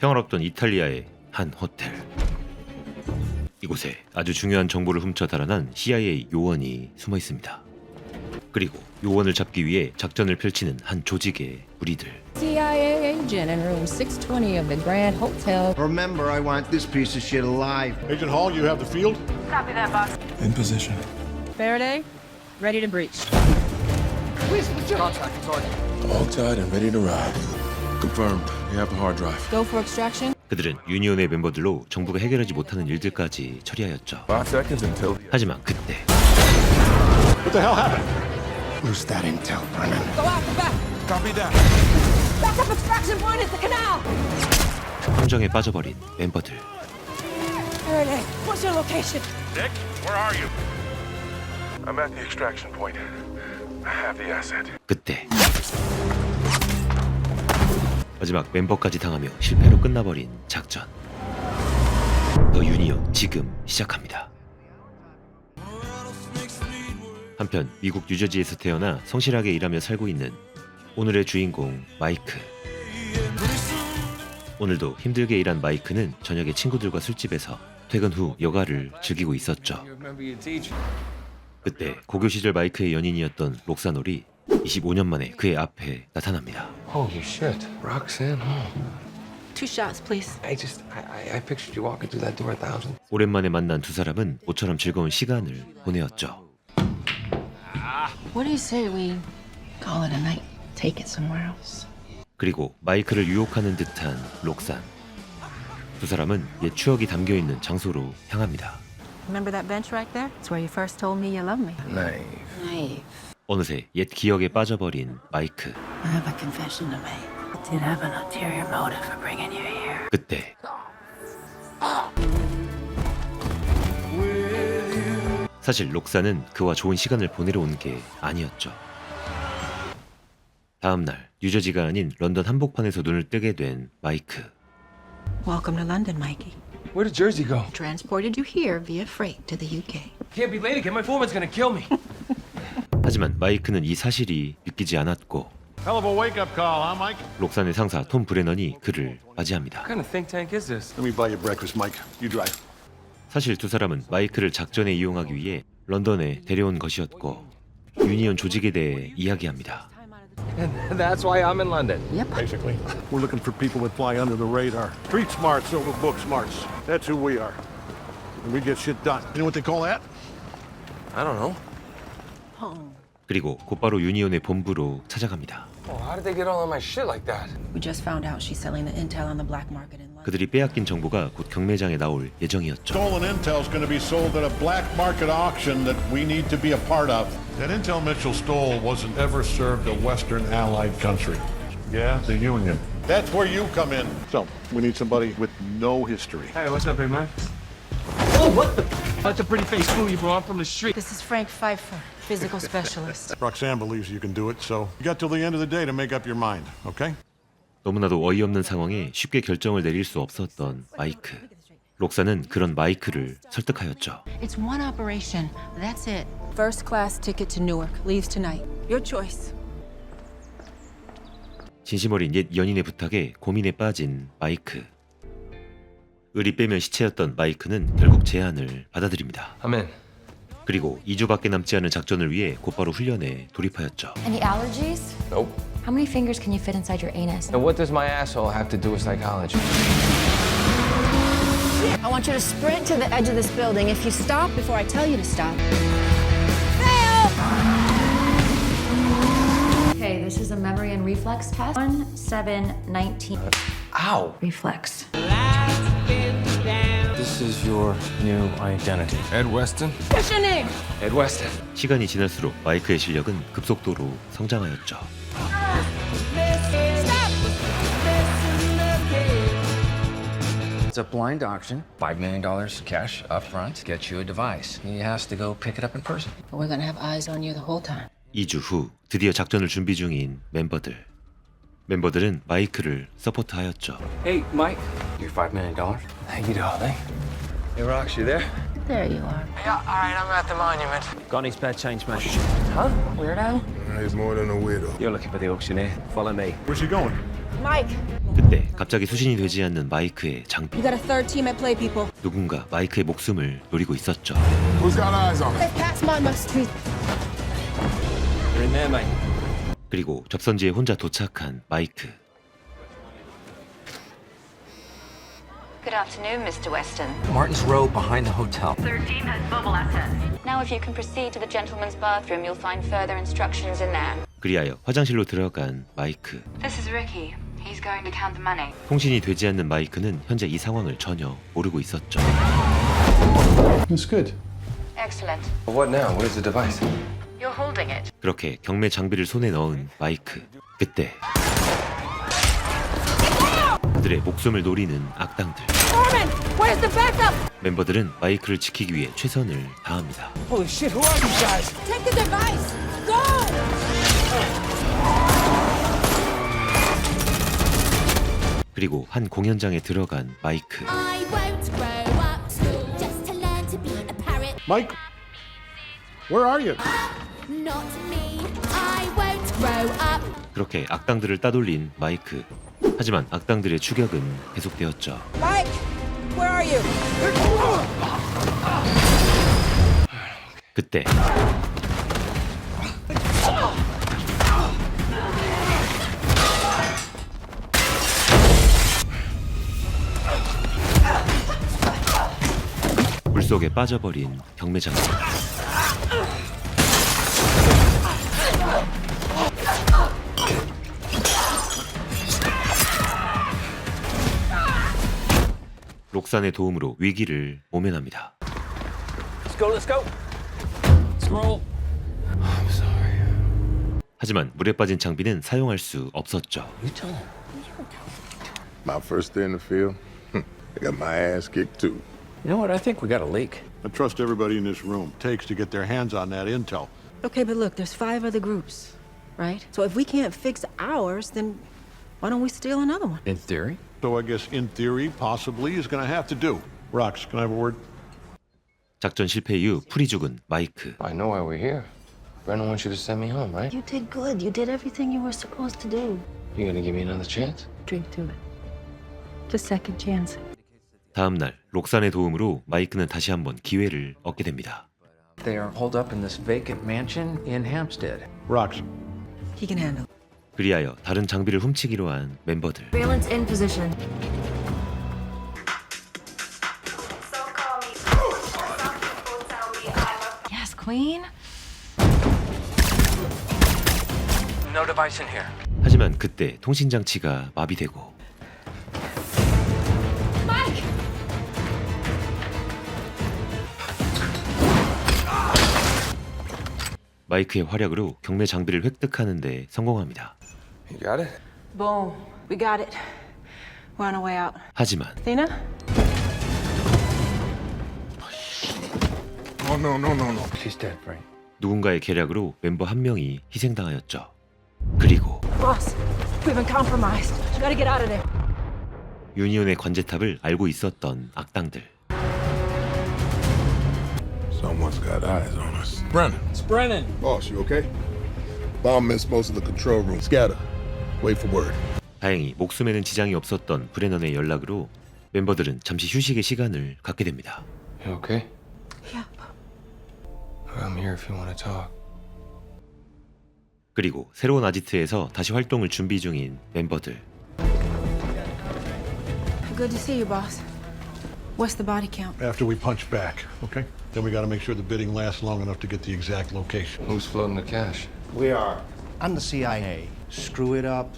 평화롭던 이탈리아의 한 호텔. 이곳에 아주 중요한 정보를 훔쳐 달아난 CIA 요원이 숨어 있습니다. 그리고 요원을 잡기 위해 작전을 펼치는 한 조직의 무리들. CIA agent in room 620 of the Grand Hotel. Remember, I want this piece of shit alive. Agent Hall, you have the field? In position. Faraday, ready to breach. All tied and ready to ride. Confirmed. You have a hard drive. Go for extraction. 그들은 유니온의 멤버들로 정부가 해결하지 못하는 일들까지 처리하였죠. Five seconds until. 하지만 그때 What the hell happened? Who's that intel, Brennan? Go out the back. Copy that. Backup extraction point is the canal. 함정에 빠져버린 멤버들. Faraday, what's your location? Nick, where are you? I'm at the extraction point. I have the asset. 그때 마지막 멤버까지 당하며 실패로 끝나버린 작전. 더 유니온 지금 시작합니다. 한편 미국 뉴저지에서 태어나 성실하게 일하며 살고 있는 오늘의 주인공 마이크. 오늘도 힘들게 일한 마이크는 저녁에 친구들과 술집에서 퇴근 후 여가를 즐기고 있었죠. 그때 고교 시절 마이크의 연인이었던 록사놀이 25년 만에 그의 앞에 나타납니다. Holy shit. Roxanne Hall. Two shots, please. I just, I, I, I pictured you walking through that door a thousand. 오랜만에 만난 두 사람은 모처럼 즐거운 시간을 보내었죠. What do you say we call it a night? Take it somewhere else. 그리고 마이크를 유혹하는 듯한 록산. 두 사람은 옛 추억이 담겨 있는 장소로 향합니다. Remember that bench right there? It's where you first told me you love me. Naive. Naive. 어느새 옛 기억에 빠져버린 마이크. I have a confession to make. I did have an ulterior motive for bringing you here. 그때 사실 록사는 그와 좋은 시간을 보내러 온 게 아니었죠. 다음 날 뉴저지가 아닌 런던 한복판에서 눈을 뜨게 된 마이크. Welcome to London, Mikey. Where did Jersey go? Transported you here via freight to the UK. Can't be late again. My foreman's gonna kill me. 하지만 마이크는 이 사실이 믿기지 않았고 Hell of a wake-up call, huh, Mike? 록산의 상사 톰 브레넌이 그를 맞이합니다. What kind of think tank is this? Let me buy you breakfast, Mike. You drive. 사실 두 사람은 마이크를 작전에 이용하기 위해 런던에 데려온 것이었고 유니온 조직에 대해 이야기합니다. And that's why I'm in London. Basically, we're looking for people that fly under the radar. Street smarts over book smarts. That's who we are. And we get shit done. You know what they call that? I don't know. 그리고 곧바로 유니온의 본부로 찾아갑니다. Oh, how did they get all of my shit like that? We just found out she's selling the intel on the black market in London. 그들이 빼앗긴 정보가 곧 경매장에 나올 예정이었죠. Stolen intel's going to be sold at a black market auction that we need to be a part of. That intel Mitchell stole wasn't ever served a Western Allied country. Yeah, the Union. That's where you come in. So, we need somebody with no history. Hey, what's up, big man? Oh, what the? That's a pretty face fool you brought from the street. This is Frank Pfeiffer, Physical specialist. Roxanne believes you can do it, so you got till the end of the day to make up your mind, okay? 너무나도 어이없는 상황에 쉽게 결정을 내릴 수 없었던 마이크. 록사는 그런 마이크를 설득하였죠. It's one operation. That's it. First class ticket to Newark. Leaves tonight. Your choice. 진심 어린 옛 연인의 부탁에 고민에 빠진 마이크. 을이 빼면 시체였던 마이크는 결국 제안을 받아들입니다. I'm in. 그리고 2주밖에 남지 않은 작전을 위해 곧바로 훈련에 돌입하였죠. Any allergies? Nope. How many fingers can you fit inside your anus? And what does my asshole have to do with psychology? I want you to sprint to the edge of this building. If you stop before I tell you to stop, Okay, this is a memory and reflex test. 1, 7, 19. Ow! Reflex. This is your new identity. Ed Weston. what's your name? Ed Weston. 시간이 지날수록 마이크의 실력은 급속도로 성장하였죠. It's a blind auction. $5 million cash up front. Get you a device. He has to go pick it up in person. But we're gonna have eyes on you the whole time. 2주 후 드디어 작전을 준비 중인 멤버들. 멤버들은 마이크를 서포트하였죠. Hey, Mike. Your $5 million? Thank you, darling. Hey, Rox, you there? There you are. Yeah, all right, I'm at the monument. Got any spare change, mate? Huh? Weirdo. He's more than a widow. You're looking for the auctioneer. Follow me. Where's he going? Mike, 그때 갑자기 수신이 되지 않는 마이크의 장비. you got a third team at play, people. 누군가 마이크의 목숨을 노리고 있었죠. Who's got eyes on? They've passed my must street. They're in there, mate. 그리고 접선지에 혼자 도착한 마이크. Good afternoon, Mr. Weston. Martin's Row behind the hotel. Third team has mobile assets. Now, if you can proceed to the gentleman's bathroom, you'll find further instructions in there. 그리하여 화장실로 들어간 마이크. This is Ricky. He's going to count the money. 통신이 되지 않는 마이크는 현재 이 상황을 전혀 모르고 있었죠. It's good. Excellent. What now? Where's the device? You're holding it. 그렇게 경매 장비를 손에 넣은 마이크. 그때 그들의 목숨을 노리는 악당들. Foreman, where's the backup? 멤버들은 마이크를 지키기 위해 최선을 다합니다. Holy shit, who are these guys? Take the device. Go! 그리고 한 공연장에 들어간 마이크. I won't grow up just to learn to be a parrot. Mike, where are you? Not me. I won't grow up. 그렇게 악당들을 따돌린 마이크. 하지만 악당들의 추격은 계속되었죠. Mike, where are you? 그때 물속에 빠져버린 경매장비. 록산의 도움으로 위기를 모면합니다. Let's go, let's go. Let's roll. 하지만 물에 빠진 장비는 사용할 수 없었죠. My first day in the field, I got my ass kicked too. You know what? I think we got a leak. I trust everybody in this room takes to get their hands on that intel. Okay, but look, there's five other groups, right? So if we can't fix ours, then why don't we steal another one? In theory. So I guess in theory, possibly, is going to have to do. Rox, can I have a word? 작전 실패 이후 풀이 죽은 마이크. I know why we're here. Brennan wants you to send me home, right? You did good. You did everything you were supposed to do. You gonna give me another chance? Drink to it. Just second chance. 다음 날 록산의 도움으로 마이크는 다시 한번 기회를 얻게 됩니다. They are holed up in this vacant mansion in Hampstead. Rox, He can handle. it. 그리하여 다른 장비를 훔치기로 한 멤버들. Surveillance in position. Yes, Queen. No device in here. 하지만 그때 통신 장치가 마비되고 마이크의 활약으로 경매 장비를 획득하는데 성공합니다. You got it? Boom. We got it. We're on our way out. 하지만 Athena? Oh no, no, no, no. She's dead, Frank. 누군가의 계략으로 멤버 한 명이 희생당하였죠. 그리고 Boss, we've been compromised. We gotta get out of there. 유니온의 관제탑을 알고 있었던 악당들. Someone's got eyes on us. Brennan. It's Brennan. Boss, you okay? Bomb missed most of the control room. Scatter. Wait for word. 다행히 목숨에는 지장이 없었던 브레넌의 연락으로 멤버들은 잠시 휴식의 시간을 갖게 됩니다. You okay? Yep. I'm here if you want to talk. 그리고 새로운 아지트에서 다시 활동을 준비 중인 멤버들. Good to see you, boss. What's the body count? after we punch back, okay? Then we got to make sure the bidding lasts long enough to get the exact location. Who's floating the cash? We are. I'm the CIA. Screw it up.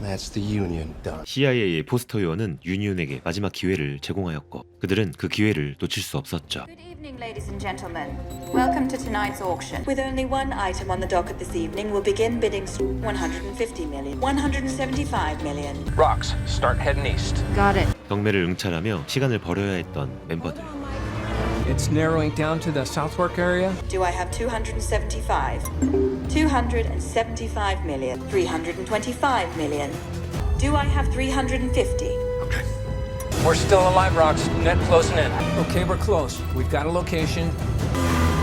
That's the Union done. CIA의 포스터 요원은 유니온에게 마지막 기회를 제공하였고 그들은 그 기회를 놓칠 수 없었죠. Good evening, ladies and gentlemen. Welcome to tonight's auction. With only one item on the docket this evening, we'll begin bidding 150 million, 175 million. Rocks, start heading east. Got it. 경매를 응찰하며 시간을 벌어야 했던 멤버들. It's narrowing down to the Southwark area. Do I have 275? 275 million, 325 million. Do I have 350? We're still alive, Rocks. Net closing in. Okay, we're close. We've got a location.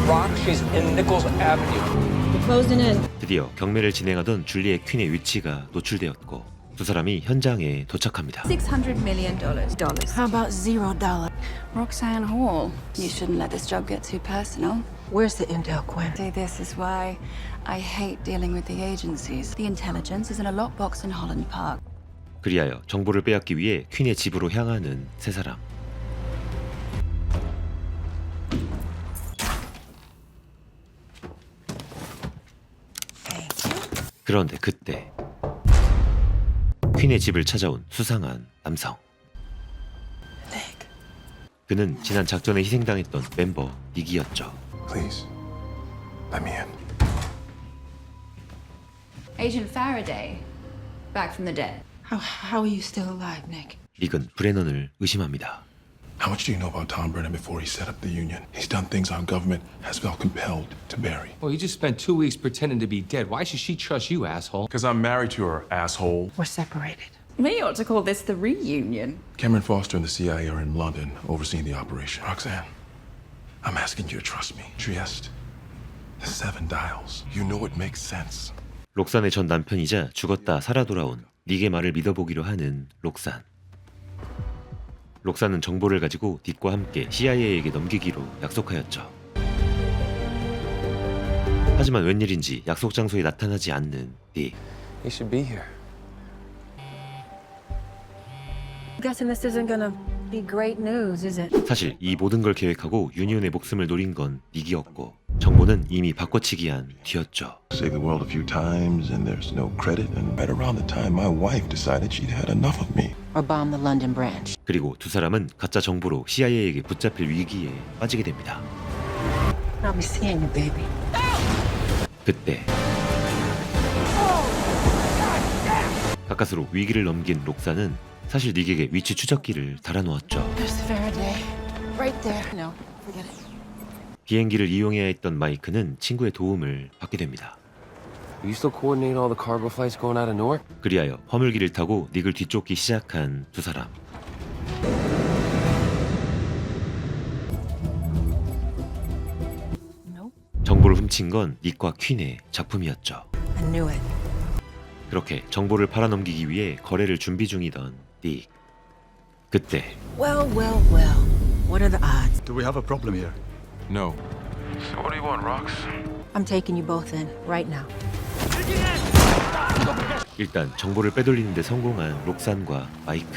Rock, she's in Nichols Avenue. We're closing in. 드디어 경매를 진행하던 줄리의 퀸의 위치가 노출되었고 두 사람이 현장에 도착합니다. $600 million. Dollars. How about zero dollar? Roxanne Hall. You shouldn't let this job get too personal. Where's the intel, Gwen? See, this is why I hate dealing with the agencies. The intelligence is in a lockbox in Holland Park. 그리하여 정보를 빼앗기 위해 퀸의 집으로 향하는 세 사람. 그런데 그때 퀸의 집을 찾아온 수상한 남성. 그는 지난 작전에 희생당했던 멤버 닉이었죠. Please, let me in. Agent Faraday. Back from the dead. How, how are you still alive, Nick? 닉은 브레넌을 의심합니다. How much do you know about Tom Brennan before he set up the union? He's done things our government has felt compelled to bury. Well, you just spent two weeks pretending to be dead. Why should she trust you, asshole? Because I'm married to her, asshole. We're separated. We ought to call this the reunion. Cameron Foster and the CIA are in London overseeing the operation. Roxanne, I'm asking you to trust me. Trieste, the seven dials. You know it makes sense. 록산의 전 남편이자 죽었다 살아 돌아온 닉의 말을 믿어보기로 하는 록산. 록산은 정보를 가지고 닉과 함께 CIA에게 넘기기로 약속하였죠. 하지만 웬일인지 약속 장소에 나타나지 않는 닉. He should be here. Guessing this isn't gonna be great news, is it? 사실 이 모든 걸 계획하고 유니온의 목숨을 노린 건 닉이었고 정보는 이미 바꿔치기한 뒤였죠. Save the world a few times and there's no credit. And right around the time my wife decided she'd had enough of me. Or bomb the London branch? 그리고 두 사람은 가짜 정보로 CIA에게 붙잡힐 위기에 빠지게 됩니다. I'll be seeing you, baby. 그때 가까스로 위기를 넘긴 록사는 사실 닉에게 위치 추적기를 달아놓았죠. There's Faraday. Right there. No, forget it. 비행기를 이용해야 했던 마이크는 친구의 도움을 받게 됩니다. You still coordinate all the cargo flights going out of Newark? 그리하여 화물기를 타고 닉을 뒤쫓기 시작한 두 사람. Nope. 정보를 훔친 건 닉과 퀸의 작품이었죠. I knew it. 그렇게 정보를 팔아넘기기 위해 거래를 준비 중이던 닉. 그때 Well, well, well. What are the odds? Do we have a problem here? No. So what do you want, Rox? I'm taking you both in right now. 일단 정보를 빼돌리는데 성공한 록산과 마이크.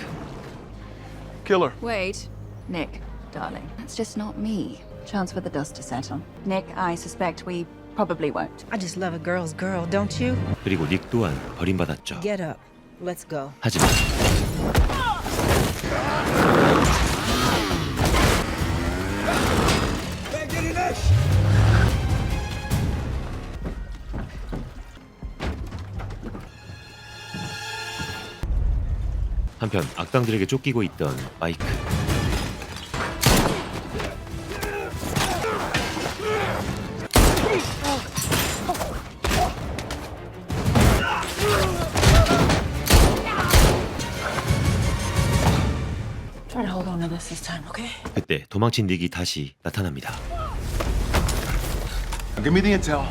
Killer. Wait. Nick, darling. That's just not me. Chance for the dust to settle. Nick, I suspect we probably won't. I just love a girl's girl, don't you? 그리고 닉 또한 버림받았죠. Get up. Let's go. 하지만 한편 악당들에게 쫓기고 있던 마이크 Try to hold on to this this time, okay? 그때 도망친 닉이 다시 나타납니다. Give me the intel.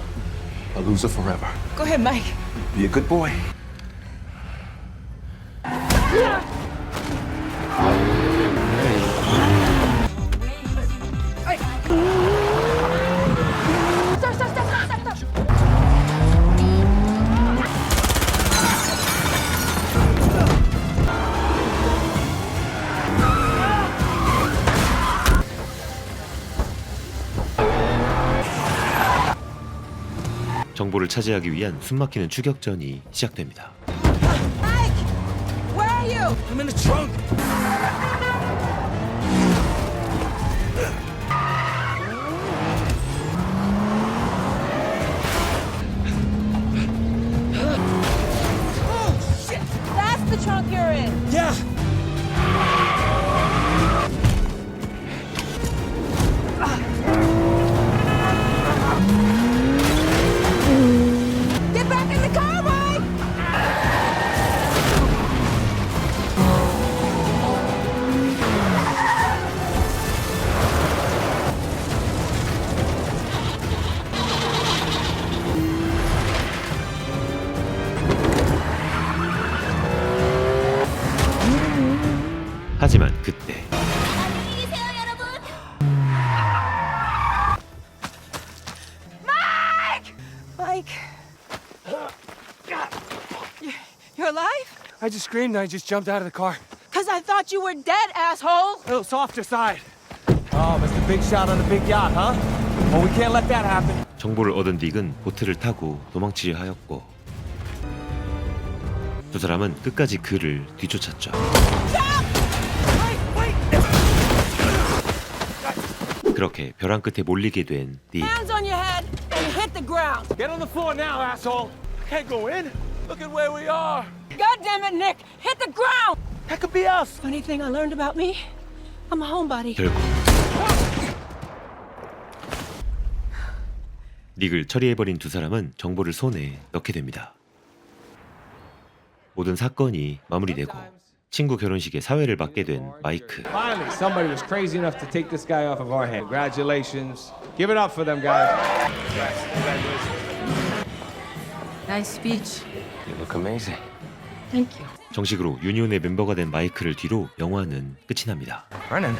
A loser forever. Go ahead, Mike. Be a good boy. 정보를 차지하기 위한 숨막히는 추격전이 시작됩니다. Where are you? I'm in the trunk. I just screamed and I just jumped out of the car. Because I thought you were dead, asshole! A little softer side. Oh, Mr. Big Shot on the big yacht, huh? Well, we can't let that happen. 정보를 얻은 딕은 보트를 타고 도망치려 하였고 두 사람은 끝까지 그를 뒤쫓았죠. 그렇게 벼랑 끝에 몰리게 된 딕. Hands on your head and hit the ground! Get on the floor now, asshole. Can't go in. Look at where we are. God damn it, Nick! Hit the ground! That could be us. Funny thing I learned about me? I'm a homebody. 결국 닉을 처리해버린 두 사람은 정보를 손에 넣게 됩니다. 모든 사건이 마무리되고 친구 결혼식에 사회를 맡게 된 마이크. Finally, somebody was crazy enough to take this guy off of our hand. Congratulations. Give it up for them, guys. Nice speech. You look amazing. Thank you. 정식으로 유니온의 멤버가 된 마이크를 뒤로 영화는 끝이 납니다. Brennan.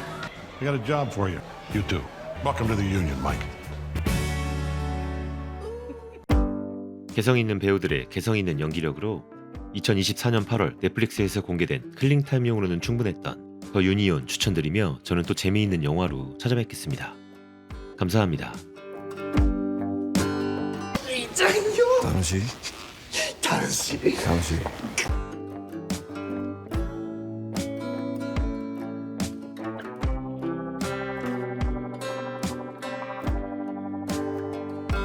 I got a job for you. You too. Welcome to the union, Mike. 개성 있는 배우들의 개성 있는 연기력으로 2024년 8월 넷플릭스에서 공개된 클링타임용으로는 충분했던 더 유니온 추천드리며 저는 또 재미있는 영화로 찾아뵙겠습니다. 감사합니다. 씨? 다른 씨. 다른 씨.